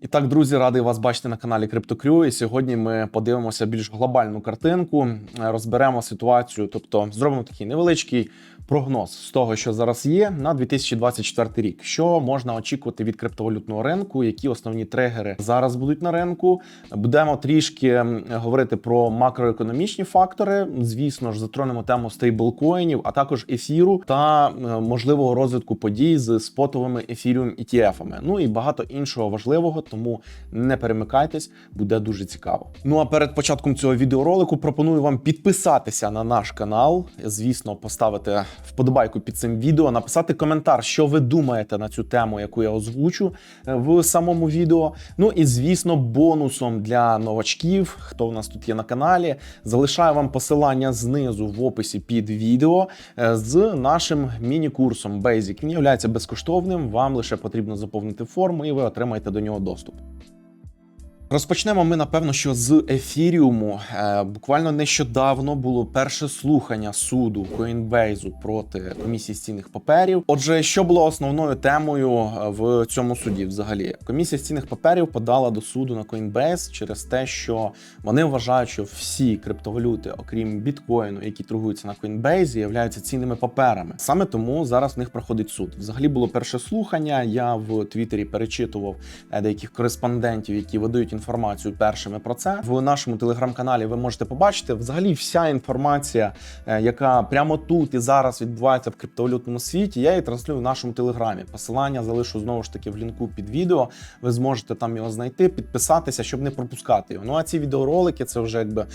І так, друзі, радий вас бачити на каналі CryptoCrew. І сьогодні ми подивимося більш глобальну картинку, е, розберемо ситуацію, тобто зробимо такий невеличкий прогноз з того, що зараз є на 2024 рік. Що можна очікувати від криптовалютного ринку? Які основні тригери зараз будуть на ринку? Будемо трішки говорити про макроекономічні фактори. Звісно ж, затронемо тему стейблкоїнів, а також ефіру та е, можливого розвитку подій з спотовими ефіріум ETF-ами. Ну і багато іншого важливого, тому не перемикайтесь, буде дуже цікаво. Ну а перед початком цього відеоролику пропоную вам підписатися на наш канал. Звісно, поставити вподобайку під цим відео, написати коментар, що ви думаєте на цю тему, яку я озвучу е, в самому відео. Ну і звісно, бонусом для новачків, хто в нас тут є на каналі, залишаю вам посилання знизу в описі під відео е, з нашим міні-курсом Basic. Він є безкоштовним. Вам лише потрібно заповнити форму, і ви отримаєте до нього доступ доступ. Розпочнемо ми, напевно, що з ефіріуму. Е, буквально нещодавно було перше слухання суду Coinbase проти комісії з цінних паперів. Отже, що було основною темою е, в цьому суді? Взагалі, комісія з цінних паперів подала до суду на Coinbase через те, що вони вважають, що всі криптовалюти, окрім біткоїну, які торгуються на Coinbase, являються цінними паперами. Саме тому зараз в них проходить суд. Взагалі було перше слухання. Я в Твіттері перечитував е, деяких кореспондентів, які видають інформацію першими про це. В нашому телеграм-каналі ви можете побачити взагалі вся інформація, е, яка прямо тут і зараз відбувається в криптовалютному світі. Я її транслюю в нашому телеграмі. Посилання залишу знову ж таки в лінку під відео. Ви зможете там його знайти, підписатися, щоб не пропускати його. Ну а ці відеоролики це вже якби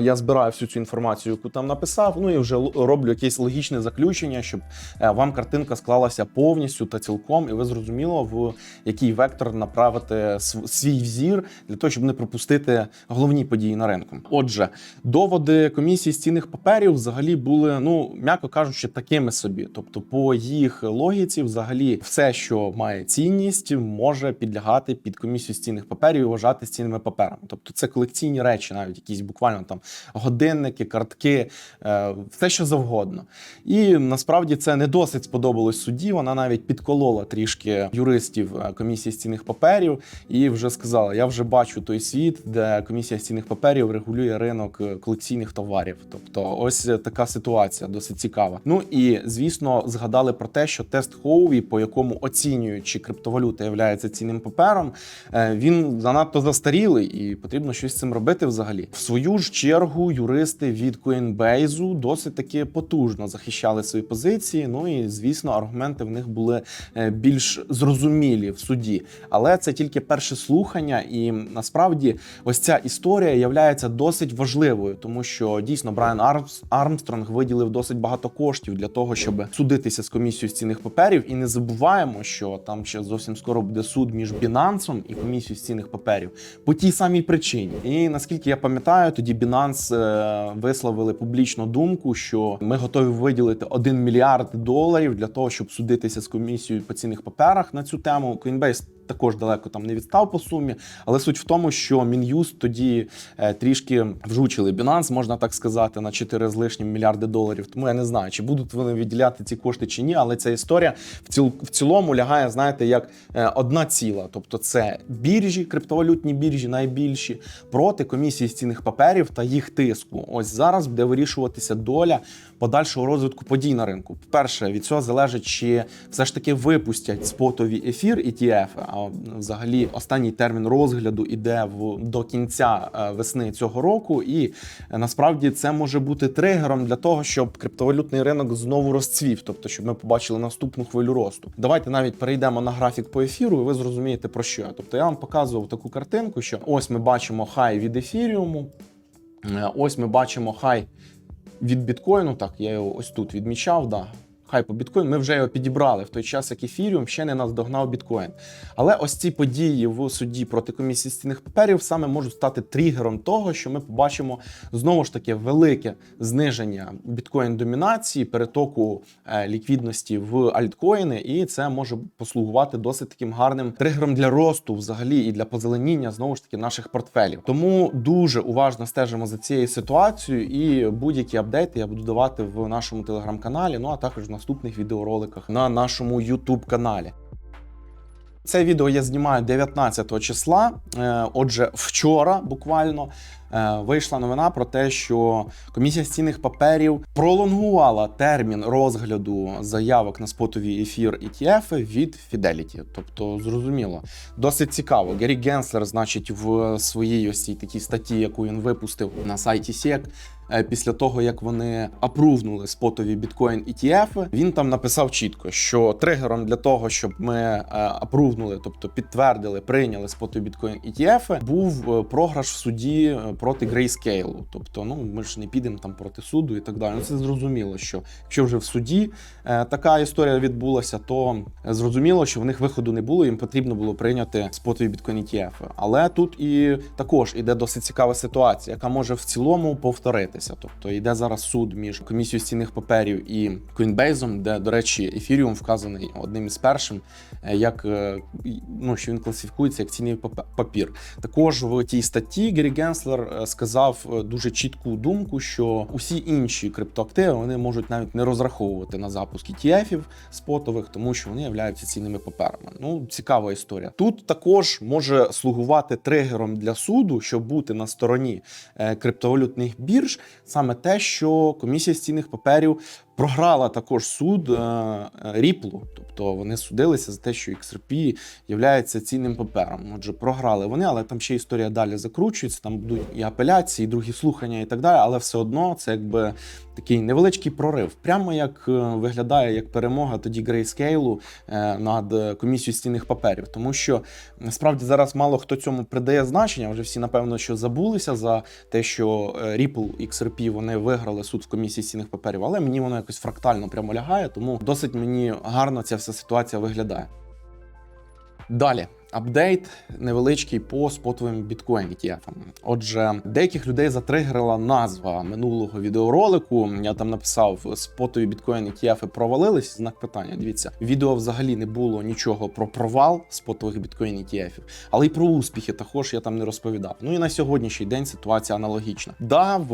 я збираю всю цю інформацію, яку там написав. Ну і вже роблю якесь логічне заключення, щоб е, вам картинка склалася повністю та цілком, і ви зрозуміло, в який вектор направити св- свій взір для того, щоб не пропустити головні події на ринку. Отже, доводи комісії з цінних паперів взагалі були, ну м'яко кажучи, такими собі. Тобто, по їх логіці, взагалі, все, що має цінність, може підлягати під комісію з цінних паперів і вважати цінними паперами. Тобто, це колекційні речі, навіть якісь буквально там годинники, картки, е, все що завгодно. І насправді це не досить сподобалось суді. Вона навіть підколола трішки юристів е, комісії з цінних паперів і вже сказала: я вже бачу той світ, де комісія з цінних паперів регулює ринок е, колекційних товарів. Тобто, ось е, така ситуація досить цікава. Ну і звісно, згадали про те, що тест Хоуві, по якому оцінюють, чи криптовалюта є цінним папером, е, він занадто застарілий і потрібно щось з цим робити взагалі. В свою ж чергу юристи від Coinbase досить таки потужно захищали свої позиції. Ну і звісно, аргументи в них були більш зрозумілі в суді. Але це тільки перше слухання, і насправді ось ця історія являється досить важливою, тому що дійсно Брайан Армс- Армстронг виділив досить багато коштів для того, щоб судитися з комісією з цінних паперів. І не забуваємо, що там ще зовсім скоро буде суд між Binance і комісією з цінних паперів по тій самій причині. І наскільки я пам'ятаю, тоді Binance е, висловили публічну думку, що ми готові виділити 1 мільярд доларів для того, щоб судитися з комісією по цінних паперах на цю тему. Coinbase також далеко там не відстав по сумі, але суть в тому, що Мін'юст тоді е, трішки вжучили Binance, можна так сказати, на 4 з лишнім мільярди доларів. Тому я не знаю, чи будуть вони виділяти ці кошти чи ні, але ця історія в, ціл, в цілому лягає, знаєте, як е, одна ціла. Тобто це біржі, криптовалютні біржі, найбільші, проти комісії з цінних паперів та їх тиску. Ось зараз буде вирішуватися доля подальшого розвитку подій на ринку. Перше, від цього залежить, чи все ж таки випустять спотові ефір ETF, а взагалі останній термін розгляду іде в до кінця е, весни цього року, і е, насправді це може бути тригером для того, щоб криптовалютний ринок знову розцвів, тобто щоб ми побачили наступну хвилю росту. Давайте навіть перейдемо на графік по ефіру, і ви зрозумієте про що. я. Тобто я вам показував таку картинку, що ось ми бачимо хай від ефіріуму, е, ось ми бачимо хай від біткоїну. Так, я його ось тут відмічав. Да. Хай по біткоін, ми вже його підібрали в той час, як ефіріум ще не наздогнав біткоін. Але ось ці події в суді проти комісії з цінних паперів саме можуть стати тригером того, що ми побачимо знову ж таки велике зниження біткоін домінації, перетоку е, ліквідності в альткоїни, і це може послугувати досить таким гарним тригером для росту, взагалі, і для позеленіння знову ж таки наших портфелів. Тому дуже уважно стежимо за цією ситуацією, і будь-які апдейти я буду давати в нашому телеграм-каналі, ну а також в наступних відеороликах на нашому YouTube каналі. Це відео я знімаю 19 числа. Е, Отже, вчора буквально е, вийшла новина про те, що комісія з цінних паперів пролонгувала термін розгляду заявок на спотовий ефір ETF від Fidelity. Тобто, зрозуміло, досить цікаво. Гері Генслер, значить, в своїй ось цій такій статті, яку він випустив на сайті SEC, після того як вони апрувнули спотові біткоін ETF, він там написав чітко, що тригером для того, щоб ми е, апрувнули, тобто підтвердили, прийняли спотові біткоін ETF, був е, програш в суді е, проти Grayscale. Тобто, ну ми ж не підемо там проти суду і так далі. Ну, це зрозуміло, що якщо вже в суді е, така історія відбулася, то е, зрозуміло, що в них виходу не було. Їм потрібно було прийняти спотові біткоін ETF. Але тут і також іде досить цікава ситуація, яка може в цілому повторитися. Тобто йде зараз суд між комісією цінних паперів і Coinbase, де, до речі, Ethereum вказаний одним із першим, е, як е, ну, що він класифікується як цінний папір. Також в тій статті Гері Генслер е, сказав дуже чітку думку, що усі інші криптоактиви вони можуть навіть не розраховувати на запуск ETF-ів спотових, тому що вони являються цінними паперами. Ну, цікава історія. Тут також може слугувати тригером для суду, щоб бути на стороні криптовалютних бірж, саме те, що комісія з цінних паперів програла також суд е, Ріплу, тобто вони судилися за те, що XRP є цінним папером. Отже, програли вони, але там ще історія далі закручується. Там будуть і апеляції, і другі слухання, і так далі. Але все одно це якби такий невеличкий прорив. Прямо як е, виглядає як перемога тоді Грейскейлу е, над комісією з цінних паперів, тому що насправді зараз мало хто цьому придає значення. Вже всі напевно що забулися за те, що Ripple XRP вони виграли суд в комісії цінних паперів, але мені воно якось фрактально прямо лягає, тому досить мені гарно ця вся ситуація виглядає. Далі. Апдейт невеличкий по спотовим біткоін ETF. Отже, деяких людей затригерила назва минулого відеоролику. Я там написав спотові біткоін ETF провалились. Знак питання. Дивіться, відео взагалі не було нічого про провал спотових біткоін ETF, але й про успіхи також я там не розповідав. Ну і на сьогоднішній день ситуація аналогічна. Да, в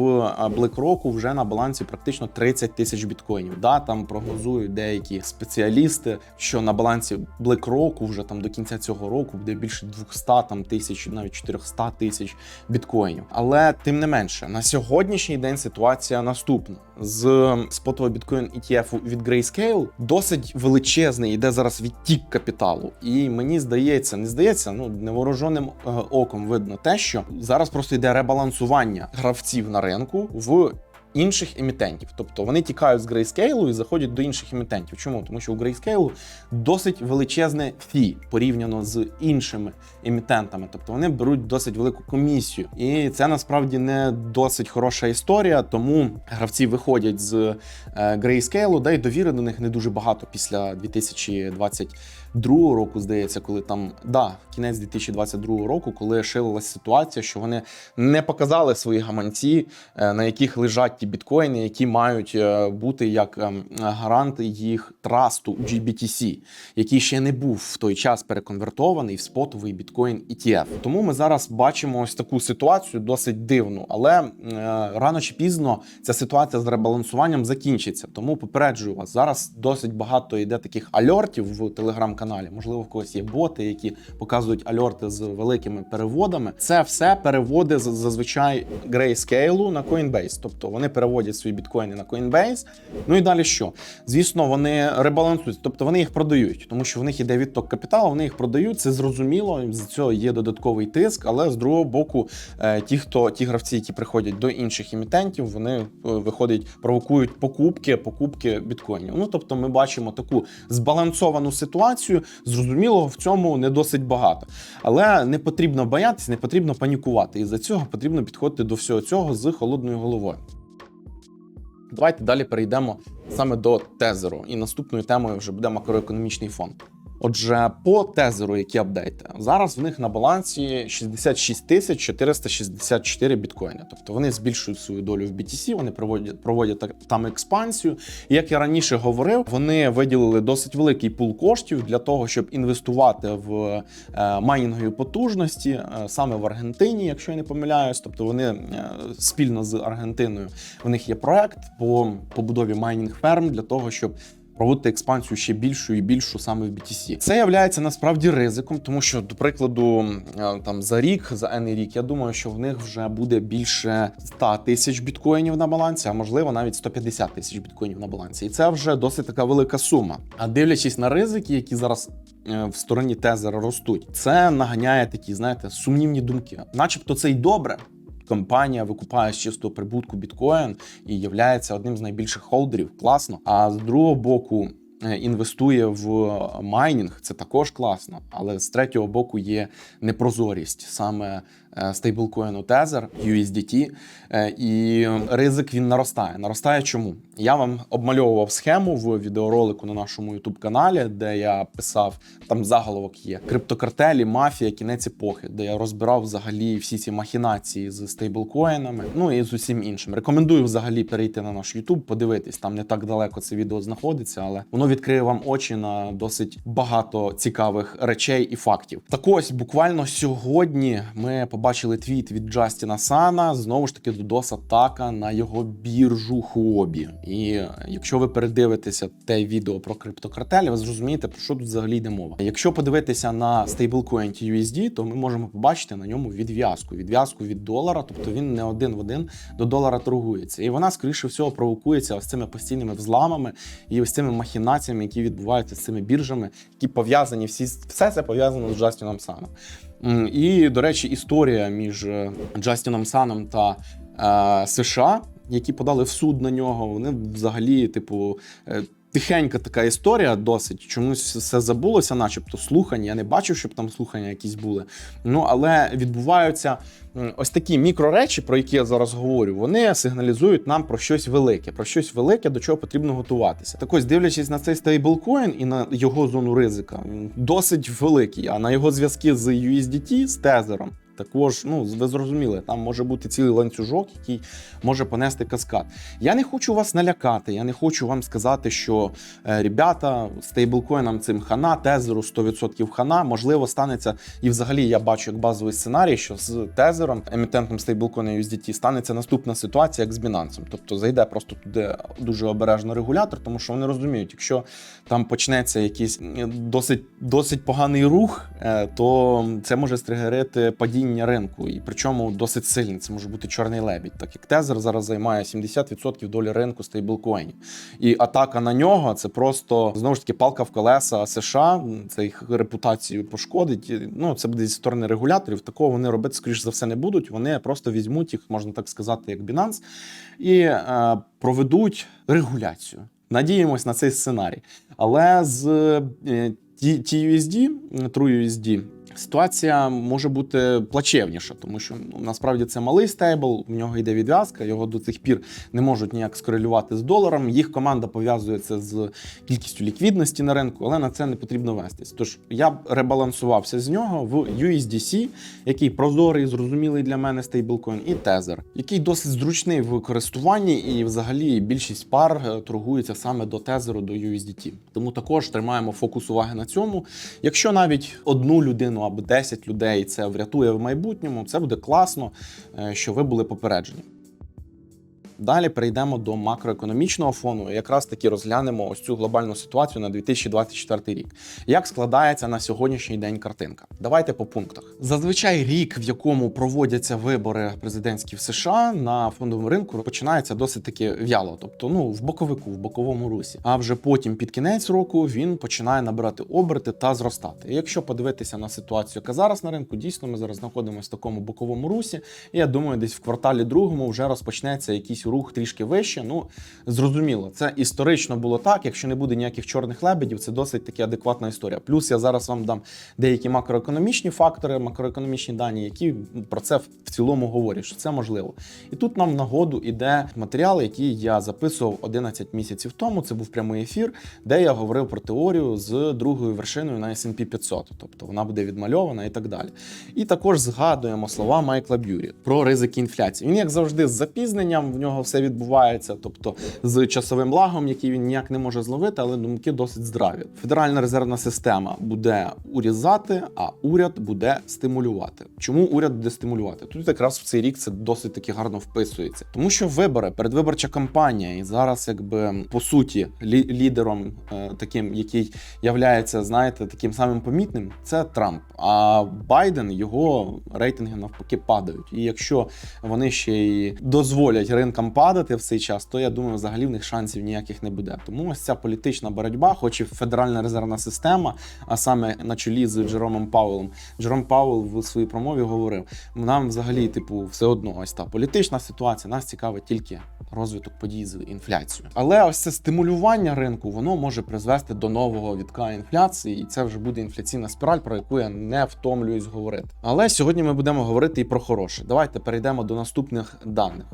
BlackRock вже на балансі практично 30 тисяч біткоїнів. Да, там прогнозують деякі спеціалісти, що на балансі BlackRock вже там до кінця цього року буде більше 200 там тисяч, навіть 400 тисяч біткоїнів. Але тим не менше, на сьогоднішній день ситуація наступна з спотового біткоін ETF від Grayscale досить величезний іде зараз відтік капіталу. І мені здається, не здається, ну невооруженим е, оком видно те, що зараз просто йде ребалансування гравців на ринку в. Інших емітентів, тобто вони тікають з Grayscale і заходять до інших емітентів. Чому? Тому що у Grayscale досить величезне фі порівняно з іншими емітентами. Тобто вони беруть досить велику комісію, і це насправді не досить хороша історія. Тому гравці виходять з Grayscale, да й довіри до них не дуже багато після 2022 року. Здається, коли там да, кінець 2022 року, коли шилилася ситуація, що вони не показали свої гаманці, е, на яких лежать ті біткоїни, які мають е, бути як ем, гарант їх трасту у GBTC, який ще не був в той час переконвертований в спотовий біткоін ETF. Тому ми зараз бачимо ось таку ситуацію досить дивну, але е, рано чи пізно ця ситуація з ребалансуванням закінчиться. Тому попереджую вас зараз досить багато йде таких альортів в телеграм-каналі. Можливо, в когось є боти, які показують альорти з великими переводами. Це все переводи зазвичай Grayscale на Coinbase. Тобто вони переводять свої біткоїни на Coinbase. Ну і далі що? Звісно, вони ребалансують, тобто вони їх продають, тому що в них іде відток капіталу, вони їх продають. Це зрозуміло. З цього є додатковий тиск, але з другого боку, е, ті, хто ті гравці, які приходять до інших емітентів, вони е, виходять, провокують покупки, покупки біткоїнів. Ну тобто, ми бачимо таку збалансовану ситуацію. Зрозуміло, в цьому не досить багато, але не потрібно боятися, не потрібно панікувати. І за цього потрібно підходити до всього цього з холодною головою. Давайте далі перейдемо саме до тезеру. І наступною темою вже буде макроекономічний фон. Отже, по тезеру, які апдейти, зараз в них на балансі 66 тисяч 464 біткоїни. Тобто вони збільшують свою долю в BTC, вони проводять проводять там експансію. І як я раніше говорив, вони виділили досить великий пул коштів для того, щоб інвестувати в е, майнінгові потужності е, саме в Аргентині, якщо я не помиляюсь. Тобто вони е, спільно з Аргентиною. У них є проект по побудові майнінг ферм для того, щоб проводити експансію ще більшу і більшу саме в BTC. Це являється насправді ризиком, тому що, до прикладу, е, там за рік, за N рік, я думаю, що в них вже буде більше 100 тисяч біткоїнів на балансі, а можливо навіть 150 тисяч біткоїнів на балансі. І це вже досить така велика сума. А дивлячись на ризики, які зараз е, в стороні тезера ростуть, це наганяє такі, знаєте, сумнівні думки, начебто це й добре. Компанія викупає з чистого прибутку біткоін і є одним з найбільших холдерів. Класно. А з другого боку. е, Інвестує в майнінг, це також класно, але з третього боку є непрозорість саме е, стейблкоїну Tether, USDT, е, і ризик він наростає. Наростає чому? Я вам обмальовував схему в відеоролику на нашому youtube каналі, де я писав там заголовок є криптокартелі, мафія, кінець епохи, де я розбирав взагалі всі ці махінації з стейблкоїнами, ну і з усім іншим. Рекомендую взагалі перейти на наш YouTube, подивитись. Там не так далеко це відео знаходиться, але воно відкриє вам очі на досить багато цікавих речей і фактів. Так ось буквально сьогодні ми побачили твіт від Джастіна Сана. Знову ж таки, додос атака на його біржу Хуобі. І якщо ви передивитеся те відео про криптокартелі, ви зрозумієте, про що тут взагалі йде мова. Якщо подивитися на стейблкоін USD, то ми можемо побачити на ньому відв'язку. Відв'язку від долара, тобто він не один в один до долара торгується. І вона, скоріше всього, провокується ось цими постійними взламами і ось цими махінаціями, які відбуваються з цими біржами, які пов'язані всі все це пов'язано з Джастіном Саном. І, до речі, історія між е, Джастіном Саном та е, США, які подали в суд на нього, вони взагалі, типу. Тихенька така історія, досить чомусь все забулося, начебто слухання. Я не бачив, щоб там слухання якісь були. Ну але відбуваються ось такі мікроречі, про які я зараз говорю. Вони сигналізують нам про щось велике, про щось велике, до чого потрібно готуватися. Так ось, дивлячись на цей стейблкоін і на його зону ризика, він досить великий. А на його зв'язки з USDT, з тезером. Також, ну ви зрозуміли, там може бути цілий ланцюжок, який може понести каскад. Я не хочу вас налякати, я не хочу вам сказати, що е, ребята стейблкоїнам цим хана, тезеру 100% хана, можливо, станеться. І взагалі я бачу як базовий сценарій, що з тезером, емітентом стейблкоїна USDT, станеться наступна ситуація, як з Binance. Тобто зайде просто туди дуже обережно регулятор, тому що вони розуміють, якщо там почнеться якийсь досить, досить поганий рух, е, то це може стригерити падіння ринку. І причому досить сильний. Це може бути чорний лебідь, так як тезер зараз займає 70% долі ринку стейблкоїнів. І атака на нього це просто знову ж таки палка в колеса США. Це їх репутацію пошкодить. Ну це буде зі сторони регуляторів. Такого вони робити скоріш за все не будуть. Вони просто візьмуть їх, можна так сказати, як Binance, і е, проведуть регуляцію. Надіємось на цей сценарій. Але з е, T- TUSD, TrueUSD, ситуація може бути плачевніша, тому що ну, насправді це малий стейбл, в нього йде відв'язка, його до цих пір не можуть ніяк скорелювати з доларом. Їх команда пов'язується з кількістю ліквідності на ринку, але на це не потрібно вестись. Тож я ребалансувався з нього в USDC, який прозорий, зрозумілий для мене стейблкоін, і Tether, який досить зручний в користуванні, і взагалі більшість пар е, торгується саме до Tether, до USDT. Тому також тримаємо фокус уваги на цьому. Якщо навіть одну людину або 10 людей це врятує в майбутньому, це буде класно, е, що ви були попереджені. Далі перейдемо до макроекономічного фону. і Якраз таки розглянемо ось цю глобальну ситуацію на 2024 рік. Як складається на сьогоднішній день картинка? Давайте по пунктах. Зазвичай рік, в якому проводяться вибори президентські в США на фондовому ринку, починається досить таки в'яло, тобто ну в боковику, в боковому русі. А вже потім під кінець року він починає набирати оберти та зростати. І якщо подивитися на ситуацію, яка зараз на ринку, дійсно ми зараз знаходимося в такому боковому русі. І я думаю, десь в кварталі другому вже розпочнеться якийсь рух трішки вище. Ну зрозуміло, це історично було так. Якщо не буде ніяких чорних лебедів, це досить таки адекватна історія. Плюс я зараз вам дам деякі макроекономічні фактори, макроекономічні дані, які про це в цілому говорять, що це можливо. І тут нам нагоду іде матеріал, який я записував 11 місяців тому. Це був прямий ефір, де я говорив про теорію з другою вершиною на S&P 500, тобто вона буде відмальована і так далі. І також згадуємо слова Майкла Б'юрі про ризики інфляції. Він, як завжди, з запізненням в нього нього все відбувається, тобто з часовим лагом, який він ніяк не може зловити, але думки досить здраві. Федеральна резервна система буде урізати, а уряд буде стимулювати. Чому уряд буде стимулювати? Тут якраз в цей рік це досить таки гарно вписується, тому що вибори, передвиборча кампанія, і зараз, якби по суті, лі- лідером е, таким, який являється, знаєте, таким самим помітним, це Трамп. А Байден його рейтинги навпаки падають. І якщо вони ще й дозволять ринкам падати в цей час, то я думаю, взагалі в них шансів ніяких не буде. Тому ось ця політична боротьба, хоч і Федеральна резервна система, а саме на чолі з Джеромом Пауелом. Джером Пауел в своїй промові говорив: нам взагалі, типу, все одно ось та політична ситуація, нас цікавить тільки розвиток подій з інфляцією. Але ось це стимулювання ринку, воно може призвести до нового відка інфляції, і це вже буде інфляційна спіраль, про яку я не втомлююсь говорити. Але сьогодні ми будемо говорити і про хороше. Давайте перейдемо до наступних даних.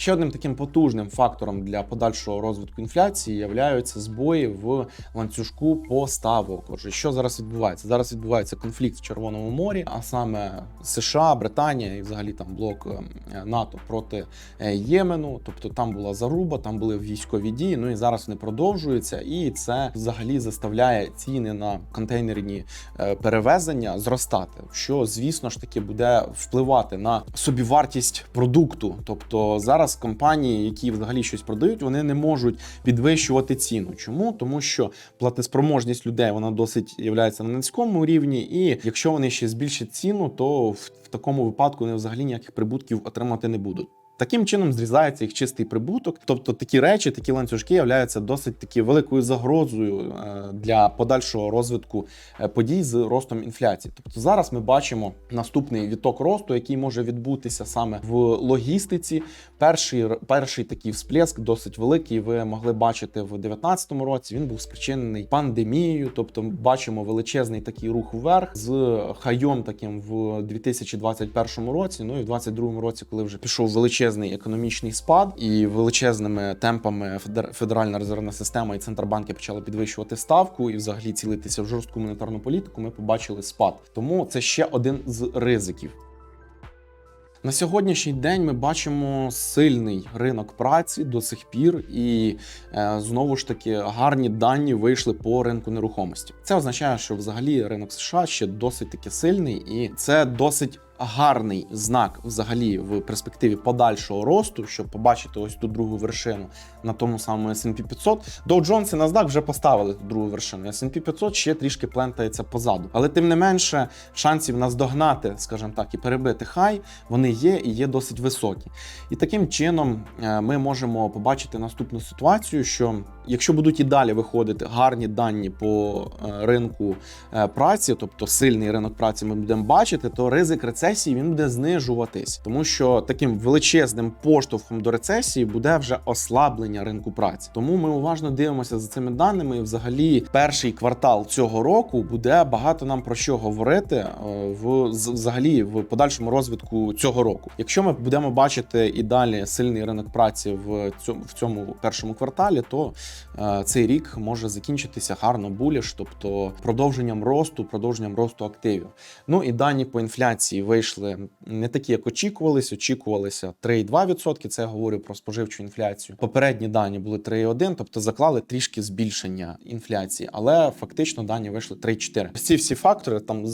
Ще одним таким потужним фактором для подальшого розвитку інфляції являються збої в ланцюжку поставок. Отже, що зараз відбувається? Зараз відбувається конфлікт в Червоному морі, а саме США, Британія і взагалі там блок е, НАТО проти е, Ємену. Тобто там була заруба, там були військові дії. Ну і зараз вони продовжуються, і це взагалі заставляє ціни на контейнерні е, перевезення зростати, що звісно ж таки буде впливати на собівартість продукту. Тобто зараз компанії, які взагалі щось продають, вони не можуть підвищувати ціну. Чому? Тому що платеспроможність людей вона досить являється на низькому рівні, і якщо вони ще збільшать ціну, то в такому випадку вони взагалі ніяких прибутків отримати не будуть. Таким чином зрізається їх чистий прибуток. Тобто такі речі, такі ланцюжки являються досить таки великою загрозою е, для подальшого розвитку е, подій з ростом інфляції. Тобто зараз ми бачимо наступний відток росту, який може відбутися саме в логістиці. Перший перший такий всплеск досить великий. Ви могли бачити в 2019 році. Він був спричинений пандемією. Тобто, бачимо величезний такий рух вверх з хайом таким в 2021 році. Ну і в 2022 році, коли вже пішов величезний економічний спад і величезними темпами Федеральна резервна система і центробанки почали підвищувати ставку і взагалі цілитися в жорстку монетарну політику. Ми побачили спад. Тому це ще один з ризиків. На сьогоднішній день ми бачимо сильний ринок праці до сих пір, і е, знову ж таки гарні дані вийшли по ринку нерухомості. Це означає, що взагалі ринок США ще досить таки сильний, і це досить гарний знак взагалі в перспективі подальшого росту, щоб побачити ось ту другу вершину на тому самому S&P 500. Dow Jones і NASDAQ вже поставили ту другу вершину. S&P 500 ще трішки плентається позаду. Але тим не менше, шансів наздогнати, скажімо так, і перебити хай, вони є і є досить високі. І таким чином е, ми можемо побачити наступну ситуацію, що якщо будуть і далі виходити гарні дані по е, ринку е, праці, тобто сильний ринок праці, ми будемо бачити, то ризик рецесії він буде знижуватись, тому що таким величезним поштовхом до рецесії буде вже ослаблення ринку праці. Тому ми уважно дивимося за цими даними. І взагалі, перший квартал цього року буде багато нам про що говорити е, в взагалі в подальшому розвитку цього року. Якщо ми будемо бачити і далі сильний ринок праці в цьому в цьому першому кварталі, то е, цей рік може закінчитися гарно буліш, тобто продовженням росту, продовженням росту активів. Ну і дані по інфляції вийшли не такі, як очікувалися. Очікувалися 3,2%, Це я говорю про споживчу інфляцію. Попередні дані були 3,1%, тобто заклали трішки збільшення інфляції, але фактично дані вийшли 3,4%. Всі всі фактори там.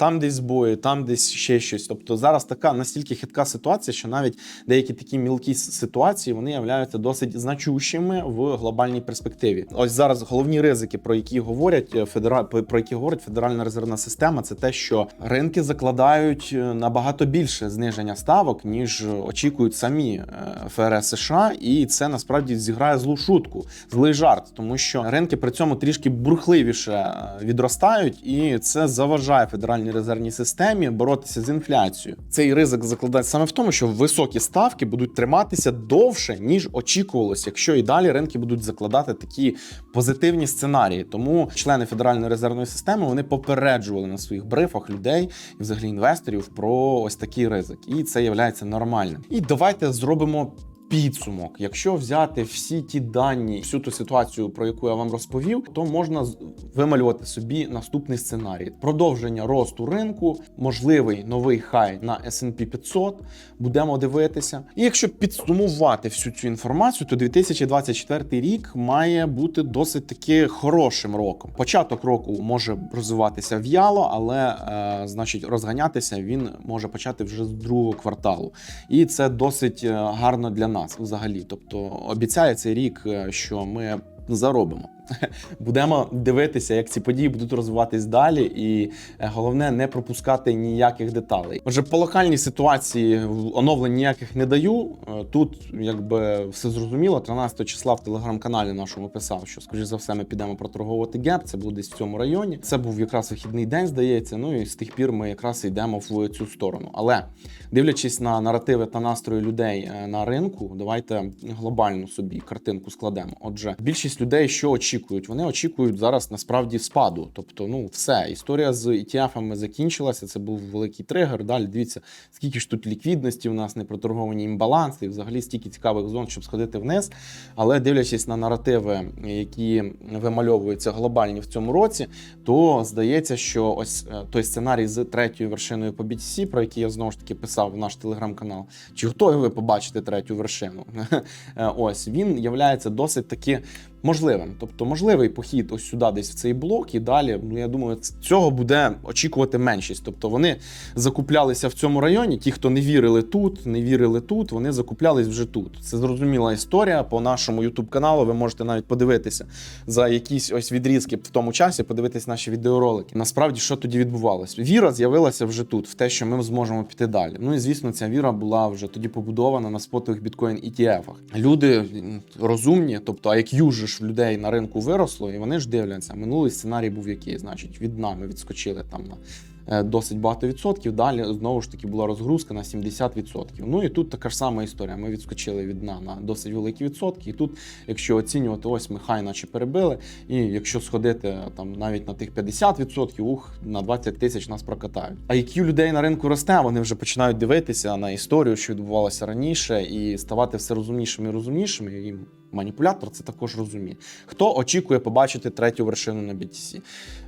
Там десь збої, там десь ще щось. Тобто зараз така настільки хитка ситуація, що навіть деякі такі мілкі ситуації вони являються досить значущими в глобальній перспективі. Ось зараз головні ризики, про які говорять е, федера... про які говорить Федеральна резервна система, це те, що ринки закладають е, набагато більше зниження ставок, ніж очікують самі е, ФРС США, і це насправді зіграє злу шутку, злий жарт, тому що ринки при цьому трішки бурхливіше відростають, і це заважає Федеральній резервній системі боротися з інфляцією. Цей ризик закладається саме в тому, що високі ставки будуть триматися довше ніж очікувалось, якщо і далі ринки будуть закладати такі позитивні сценарії. Тому члени Федеральної резервної системи вони попереджували на своїх брифах людей і взагалі інвесторів про ось такий ризик, і це є нормальним. І давайте зробимо підсумок, якщо взяти всі ті дані, всю ту ситуацію, про яку я вам розповів, то можна вималювати собі наступний сценарій: продовження росту ринку, можливий новий хай на S&P 500, Будемо дивитися. І якщо підсумувати всю цю інформацію, то 2024 рік має бути досить таки хорошим роком. Початок року може розвиватися в'яло, але е, значить розганятися він може почати вже з другого кварталу. І це досить е, гарно для нас взагалі. Тобто обіцяє цей рік, е, що ми заробимо. Будемо дивитися, як ці події будуть розвиватись далі, і е, головне не пропускати ніяких деталей. Отже, по локальній ситуації оновлень ніяких не даю. Е, Тут якби все зрозуміло. 13 числа в телеграм-каналі нашому писав, що скоріш за все ми підемо проторговувати геп. Це буде десь в цьому районі. Це був якраз вихідний день, здається. Ну і з тих пір ми якраз йдемо в цю сторону. Але дивлячись на наративи та настрої людей е, на ринку, давайте глобальну собі картинку складемо. Отже, більшість людей що очікують? Вони очікують зараз насправді спаду. Тобто, ну все, історія з ETF-ами закінчилася. Це був великий тригер. Далі дивіться, скільки ж тут ліквідності у нас не проторговані імбаланси, і взагалі стільки цікавих зон, щоб сходити вниз. Але дивлячись на наративи, які вимальовуються глобальні в цьому році, то здається, що ось е, той сценарій з третьою вершиною по BTC, про який я знову ж таки писав в наш телеграм-канал. Чи готові ви побачити третю вершину? Е, Ось він являється досить таки можливим. Тобто можливий похід ось сюди, десь в цей блок, і далі. Ну я думаю, цього буде очікувати меншість. Тобто вони закуплялися в цьому районі. Ті, хто не вірили тут, не вірили тут, вони закуплялись вже тут. Це зрозуміла історія по нашому youtube каналу. Ви можете навіть подивитися за якісь ось відрізки в тому часі, подивитись наші відеоролики. Насправді, що тоді відбувалось? Віра з'явилася вже тут, в те, що ми зможемо піти далі. Ну і звісно, ця віра була вже тоді побудована на спотових біткоін ETF-ах. Люди розумні, тобто IQ же ж людей на ринку виросло, і вони ж дивляться. Минулий сценарій був який, значить, від нами відскочили там на. е, Досить багато відсотків. Далі знову ж таки була розгрузка на 70%. Ну і тут така ж сама історія. Ми відскочили від дна на досить великі відсотки. І тут, якщо оцінювати, ось ми хай наче перебили. І якщо сходити там навіть на тих 50%, ух, на 20 тисяч нас прокатають. А IQ людей на ринку росте, вони вже починають дивитися на історію, що відбувалося раніше, і ставати все розумнішими і розумнішими. І маніпулятор це також розуміє. Хто очікує побачити третю вершину на BTC?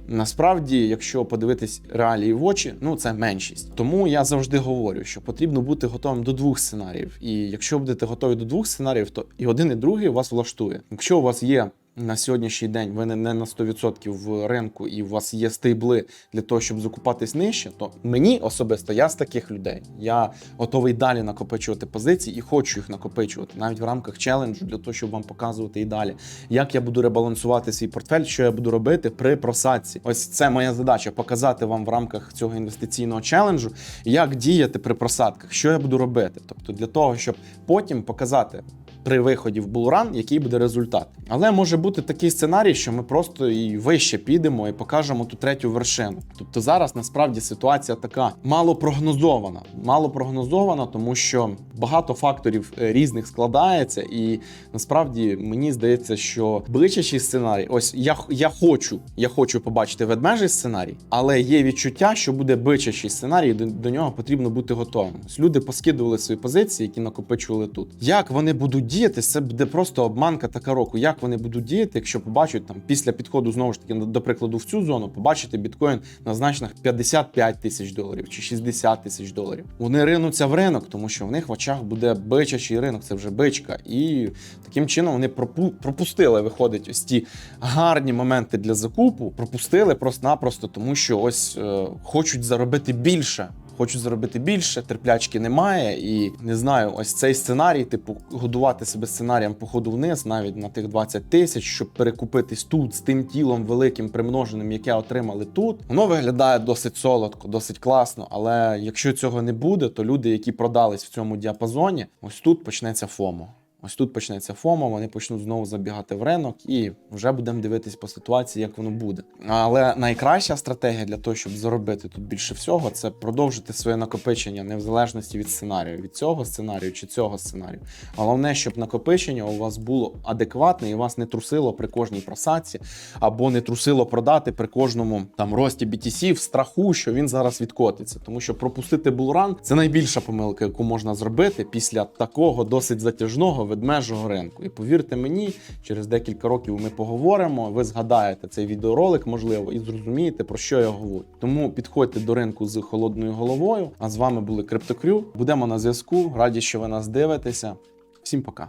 Насправді, якщо подивитись реалії в очі, ну це меншість. Тому я завжди говорю, що потрібно бути готовим до двох сценаріїв. І якщо будете готові до двох сценаріїв, то і один, і другий вас влаштує. Якщо у вас є на сьогоднішній день ви не на 100% в ринку, і у вас є стейбли для того, щоб закупатись нижче, то мені особисто я з таких людей. Я готовий далі накопичувати позиції і хочу їх накопичувати навіть в рамках челенджу для того, щоб вам показувати і далі, як я буду ребалансувати свій портфель, що я буду робити при просадці. Ось це моя задача показати вам в рамках цього інвестиційного челенджу, як діяти при просадках, що я буду робити. Тобто для того, щоб потім показати при виході в булран, який буде результат. Але може бути такий сценарій, що ми просто і вище підемо і покажемо ту третю вершину. Тобто зараз насправді ситуація така мало прогнозована. Мало прогнозована, тому що багато факторів е, різних складається, і насправді мені здається, що бичачий сценарій, ось я, я хочу, я хочу побачити ведмежий сценарій, але є відчуття, що буде бичачий сценарій, до, до нього потрібно бути готовим. Люди поскидували свої позиції, які накопичували тут. Як вони будуть діяти? Це буде просто обманка така року. Як вони будуть діяти, якщо побачать там після підходу знову ж таки до прикладу в цю зону, побачити біткоін на значних 55 тисяч доларів чи 60 тисяч доларів. Вони ринуться в ринок, тому що в них в очах буде бичачий ринок, це вже бичка. І таким чином вони пропу- пропустили, виходить, ось ті гарні моменти для закупу, пропустили просто-напросто, тому що ось е, хочуть заробити більше. Хочуть заробити більше, терплячки немає, і не знаю, ось цей сценарій, типу, годувати себе сценарієм походу вниз, навіть на тих 20 тисяч, щоб перекупитись тут з тим тілом великим примноженим, яке отримали тут. Воно виглядає досить солодко, досить класно. Але якщо цього не буде, то люди, які продались в цьому діапазоні, ось тут почнеться ФОМО. Ось тут почнеться ФОМа, вони почнуть знову забігати в ринок, і вже будемо дивитись по ситуації, як воно буде. Але найкраща стратегія для того, щоб заробити тут більше всього, це продовжити своє накопичення не в залежності від сценарію, від цього сценарію чи цього сценарію. Головне, щоб накопичення у вас було адекватне і вас не трусило при кожній просадці, або не трусило продати при кожному там рості BTC в страху, що він зараз відкотиться. Тому що пропустити булран це найбільша помилка, яку можна зробити після такого досить затяжного ведмежого ринку. І повірте мені, через декілька років ми поговоримо. Ви згадаєте цей відеоролик, можливо, і зрозумієте про що я говорю. Тому підходьте до ринку з холодною головою. А з вами були Криптокрю. Будемо на зв'язку. Раді, що ви нас дивитеся. Всім пока.